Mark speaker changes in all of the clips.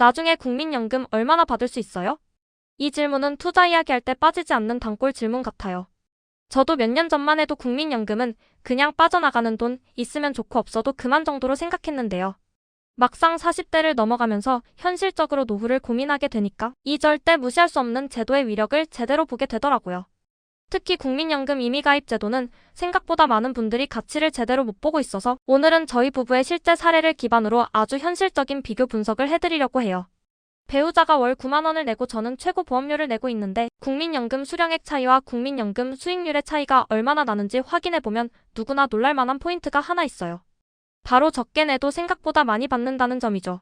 Speaker 1: 나중에 국민연금 얼마나 받을 수 있어요? 이 질문은 투자 이야기할 때 빠지지 않는 단골 질문 같아요. 저도 몇 년 전만 해도 국민연금은 그냥 빠져나가는 돈 있으면 좋고 없어도 그만 정도로 생각했는데요. 막상 40대를 넘어가면서 현실적으로 노후를 고민하게 되니까 이 절대 무시할 수 없는 제도의 위력을 제대로 보게 되더라고요. 특히 국민연금 임의가입 제도는 생각보다 많은 분들이 가치를 제대로 못 보고 있어서 오늘은 저희 부부의 실제 사례를 기반으로 아주 현실적인 비교 분석을 해드리려고 해요. 배우자가 월 9만 원을 내고 저는 최고 보험료를 내고 있는데 국민연금 수령액 차이와 국민연금 수익률의 차이가 얼마나 나는지 확인해보면 누구나 놀랄만한 포인트가 하나 있어요. 바로 적게 내도 생각보다 많이 받는다는 점이죠.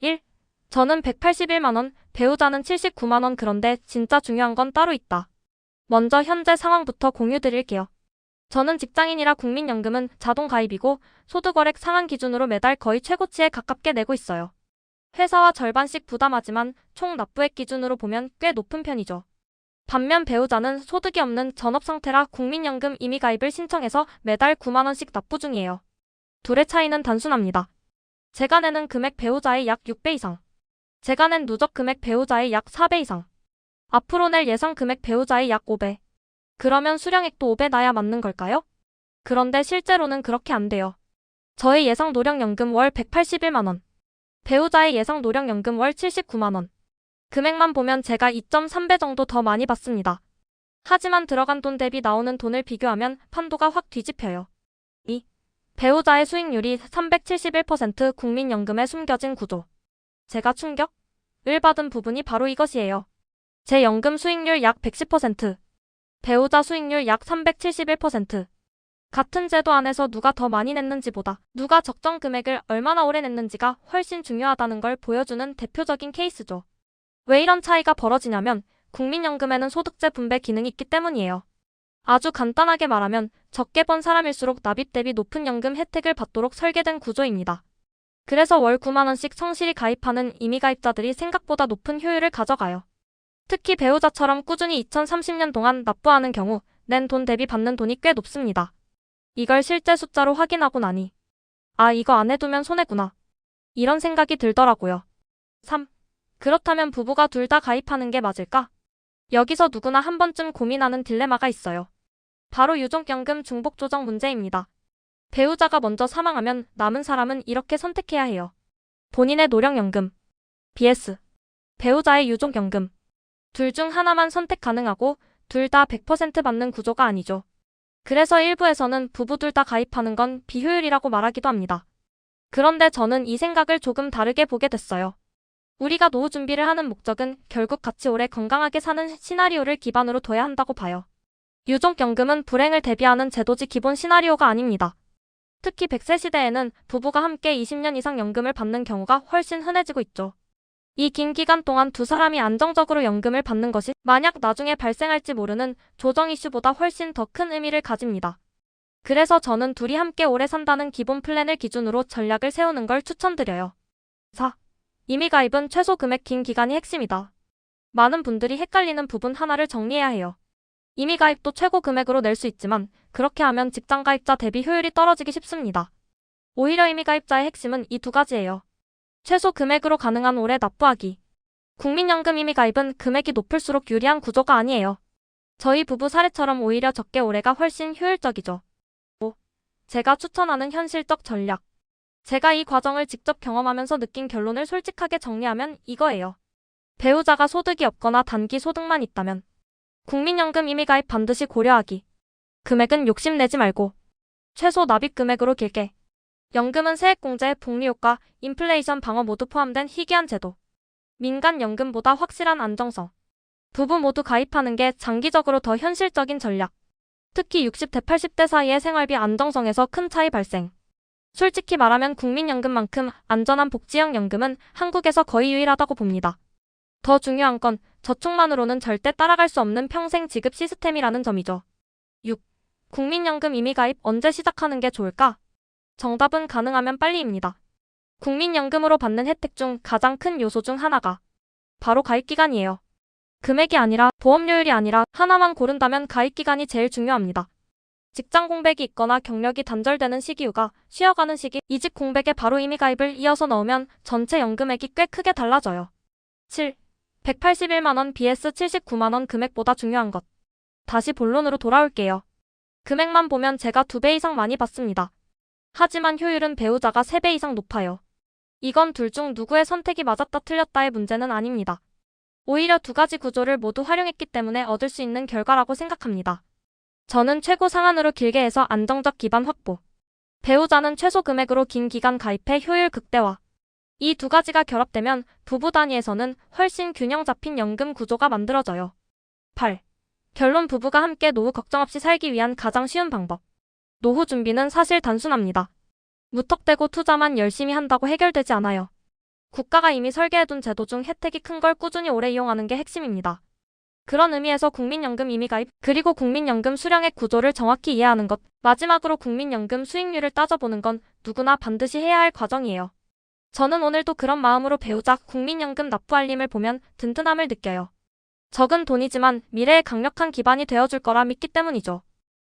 Speaker 1: 1. 저는 181만원, 배우자는 79만원 그런데 진짜 중요한 건 따로 있다. 먼저 현재 상황부터 공유 드릴게요. 저는 직장인이라 국민연금은 자동 가입이고 소득월액 상한 기준으로 매달 거의 최고치에 가깝게 내고 있어요. 회사와 절반씩 부담하지만 총 납부액 기준으로 보면 꽤 높은 편이죠. 반면 배우자는 소득이 없는 전업 상태라 국민연금 임의 가입을 신청해서 매달 9만 원씩 납부 중이에요. 둘의 차이는 단순합니다. 제가 내는 금액 배우자의 약 6배 이상. 제가 낸 누적 금액 배우자의 약 4배 이상. 앞으로 낼 예상 금액 배우자의 약 5배. 그러면 수령액도 5배 나야 맞는 걸까요? 그런데 실제로는 그렇게 안 돼요. 저의 예상 노령연금 월 181만원. 배우자의 예상 노령연금 월 79만원. 금액만 보면 제가 2.3배 정도 더 많이 받습니다. 하지만 들어간 돈 대비 나오는 돈을 비교하면 판도가 확 뒤집혀요. 2. 배우자의 수익률이 371% 국민연금에 숨겨진 구조. 제가 충격을 받은 부분이 바로 이것이에요. 제 연금 수익률 약 110%, 배우자 수익률 약 371%. 같은 제도 안에서 누가 더 많이 냈는지보다 누가 적정 금액을 얼마나 오래 냈는지가 훨씬 중요하다는 걸 보여주는 대표적인 케이스죠. 왜 이런 차이가 벌어지냐면 국민연금에는 소득세 분배 기능이 있기 때문이에요. 아주 간단하게 말하면 적게 번 사람일수록 납입 대비 높은 연금 혜택을 받도록 설계된 구조입니다. 그래서 월 9만원씩 성실히 가입하는 임의가입자들이 생각보다 높은 효율을 가져가요. 특히 배우자처럼 꾸준히 2030년 동안 납부하는 경우 낸 돈 대비 받는 돈이 꽤 높습니다. 이걸 실제 숫자로 확인하고 나니 아 이거 안 해두면 손해구나. 이런 생각이 들더라고요. 3. 그렇다면 부부가 둘 다 가입하는 게 맞을까? 여기서 누구나 한 번쯤 고민하는 딜레마가 있어요. 바로 유족연금 중복 조정 문제입니다. 배우자가 먼저 사망하면 남은 사람은 이렇게 선택해야 해요. 본인의 노령연금, BS, 배우자의 유족연금. 둘 중 하나만 선택 가능하고 둘 다 100% 받는 구조가 아니죠. 그래서 일부에서는 부부 둘 다 가입하는 건 비효율이라고 말하기도 합니다. 그런데 저는 이 생각을 조금 다르게 보게 됐어요. 우리가 노후 준비를 하는 목적은 결국 같이 오래 건강하게 사는 시나리오를 기반으로 둬야 한다고 봐요. 유족연금은 불행을 대비하는 제도지 기본 시나리오가 아닙니다. 특히 100세 시대에는 부부가 함께 20년 이상 연금을 받는 경우가 훨씬 흔해지고 있죠. 이 긴 기간 동안 두 사람이 안정적으로 연금을 받는 것이 만약 나중에 발생할지 모르는 조정 이슈보다 훨씬 더 큰 의미를 가집니다. 그래서 저는 둘이 함께 오래 산다는 기본 플랜을 기준으로 전략을 세우는 걸 추천드려요. 4. 이미 가입은 최소 금액 긴 기간이 핵심이다. 많은 분들이 헷갈리는 부분 하나를 정리해야 해요. 이미 가입도 최고 금액으로 낼 수 있지만 그렇게 하면 직장 가입자 대비 효율이 떨어지기 쉽습니다. 오히려 이미 가입자의 핵심은 이 두 가지예요. 최소 금액으로 가능한 오래 납부하기. 국민연금 이미 가입은 금액이 높을수록 유리한 구조가 아니에요. 저희 부부 사례처럼 오히려 적게 오래가 훨씬 효율적이죠. 5. 제가 추천하는 현실적 전략. 제가 이 과정을 직접 경험하면서 느낀 결론을 솔직하게 정리하면 이거예요. 배우자가 소득이 없거나 단기 소득만 있다면 국민연금 이미 가입 반드시 고려하기. 금액은 욕심내지 말고 최소 납입 금액으로 길게. 연금은 세액공제, 복리효과, 인플레이션 방어 모두 포함된 희귀한 제도. 민간 연금보다 확실한 안정성. 부부 모두 가입하는 게 장기적으로 더 현실적인 전략. 특히 60대 80대 사이의 생활비 안정성에서 큰 차이 발생. 솔직히 말하면 국민연금만큼 안전한 복지형 연금은 한국에서 거의 유일하다고 봅니다. 더 중요한 건 저축만으로는 절대 따라갈 수 없는 평생 지급 시스템이라는 점이죠. 6. 국민연금 임의가입 언제 시작하는 게 좋을까? 정답은 가능하면 빨리입니다. 국민연금으로 받는 혜택 중 가장 큰 요소 중 하나가 바로 가입기간이에요. 금액이 아니라 보험료율이 아니라 하나만 고른다면 가입기간이 제일 중요합니다. 직장 공백이 있거나 경력이 단절되는 시기 휴가, 쉬어가는 시기, 이직 공백에 바로 이미 가입을 이어서 넣으면 전체 연금액이 꽤 크게 달라져요. 7. 181만원 vs 79만원 금액보다 중요한 것. 다시 본론으로 돌아올게요. 금액만 보면 제가 2배 이상 많이 받습니다. 하지만 효율은 배우자가 3배 이상 높아요. 이건 둘 중 누구의 선택이 맞았다 틀렸다의 문제는 아닙니다. 오히려 두 가지 구조를 모두 활용했기 때문에 얻을 수 있는 결과라고 생각합니다. 저는 최고 상한으로 길게 해서 안정적 기반 확보. 배우자는 최소 금액으로 긴 기간 가입해 효율 극대화. 이 두 가지가 결합되면 부부 단위에서는 훨씬 균형 잡힌 연금 구조가 만들어져요. 8. 결론 부부가 함께 노후 걱정 없이 살기 위한 가장 쉬운 방법. 노후 준비는 사실 단순합니다. 무턱대고 투자만 열심히 한다고 해결되지 않아요. 국가가 이미 설계해둔 제도 중 혜택이 큰 걸 꾸준히 오래 이용하는 게 핵심입니다. 그런 의미에서 국민연금 이미 가입, 그리고 국민연금 수령액 구조를 정확히 이해하는 것, 마지막으로 국민연금 수익률을 따져보는 건 누구나 반드시 해야 할 과정이에요. 저는 오늘도 그런 마음으로 배우자 국민연금 납부 알림을 보면 든든함을 느껴요. 적은 돈이지만 미래에 강력한 기반이 되어줄 거라 믿기 때문이죠.